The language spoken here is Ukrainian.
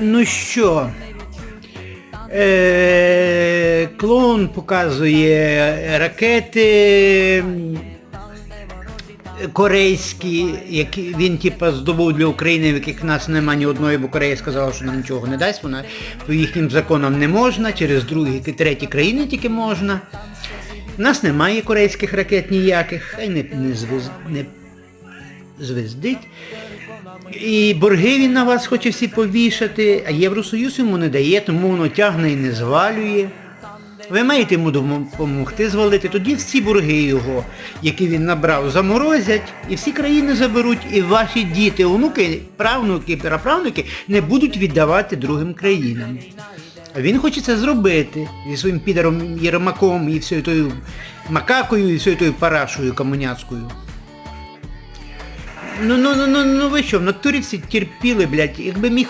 Ну що? Е, клоун показує ракети корейські, які він типа здобув для України, в яких в нас немає ні одної, бо Корея сказала, що нам нічого не дасть, вона по їхнім законам не можна, через другі, треті країни тільки можна. У нас немає корейських ракет ніяких, хай не, не, не звездить. І борги він на вас хоче всі повішати, а Євросоюз йому не дає, тому воно тягне і не звалює. Ви маєте йому допомогти звалити, тоді всі борги його, які він набрав, заморозять, і всі країни заберуть, і ваші діти, онуки, правнуки, праправнуки не будуть віддавати другим країнам. Він хоче це зробити зі своїм підером Єрмаком і всією тою макакою, і всією тою парашою комуняцькою. Ну, ну, ну, ну, ну ви що, в натурі всі терпіли, блядь, якби міг